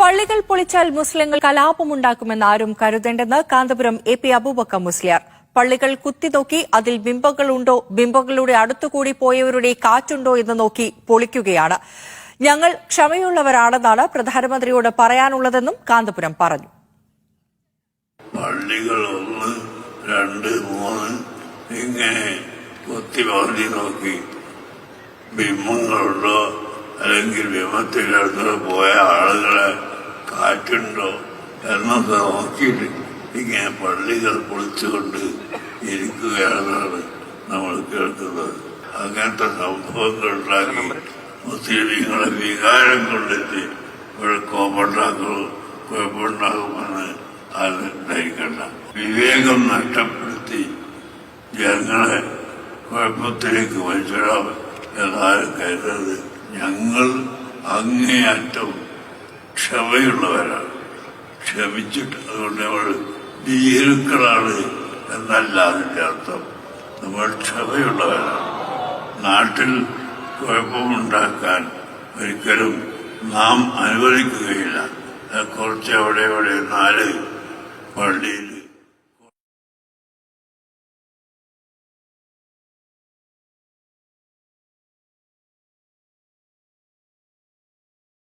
പള്ളികൾ പൊളിച്ചാൽ മുസ്ലിങ്ങൾ കലാപമുണ്ടാക്കുമെന്ന് ആരും കരുതേണ്ടെന്ന് കാന്തപുരം എ പി അബൂബക്ക മുസ്ലിയാർ. പള്ളികൾ കുത്തിനോക്കി അതിൽ ബിംബങ്ങളുണ്ടോ? ബിംബങ്ങളുടെ അടുത്തുകൂടി പോയവരുടെ കാറ്റുണ്ടോ എന്ന് നോക്കി പൊളിക്കുകയാണ്. ഞങ്ങൾ ക്ഷമയുള്ളവരാണെന്നാണ് പ്രധാനമന്ത്രിയോട് പറയാനുള്ളതെന്നും കാന്തപുരം പറഞ്ഞു. പള്ളികൾ ഒന്ന് രണ്ട് മൂന്ന് ഇങ്ങനെ നോക്കി. ബിംബങ്ങളുണ്ടോ? അല്ലെങ്കിൽ ബിംബത്തിനടുത്ത് പോയ ആളുകളെ കാറ്റുണ്ടോ എന്നൊക്കെ നോക്കിയിട്ട് ഇങ്ങനെ പള്ളികൾ പൊളിച്ചുകൊണ്ട് ഇരിക്കുകയാണെന്നാണ് നമ്മൾ കേൾക്കുന്നത്. അങ്ങനത്തെ സംഭവങ്ങൾ ഉണ്ടാക്കി മുസ്ലിങ്ങളെ വികാരം കൊണ്ടെത്തി കോപ്പുണ്ടാക്കുന്നു കുഴപ്പമുണ്ടാകുമെന്ന് ആരും ധരിക്കണ്ട വിവേകം നഷ്ടപ്പെടുത്തി ജനങ്ങളെ കുഴപ്പത്തിലേക്ക് വലിച്ചിടാം എന്നാരും കരുതരുത്. ഞങ്ങൾ അങ്ങേയറ്റം ക്ഷമയുള്ളവരാണ്. ക്ഷമിച്ചിട്ട് അതുകൊണ്ട് നമ്മൾ ഭീരുക്കളാണ് എന്നല്ല അതിന്റെ അർത്ഥം. നമ്മൾ ക്ഷമയുള്ളവരാണ്. നാട്ടിൽ കുഴപ്പമുണ്ടാക്കാൻ ഒരിക്കലും നാം അനുവദിക്കുകയില്ല. കുറച്ച് അവിടെ ഇവിടെ നാല് പള്ളിയിൽ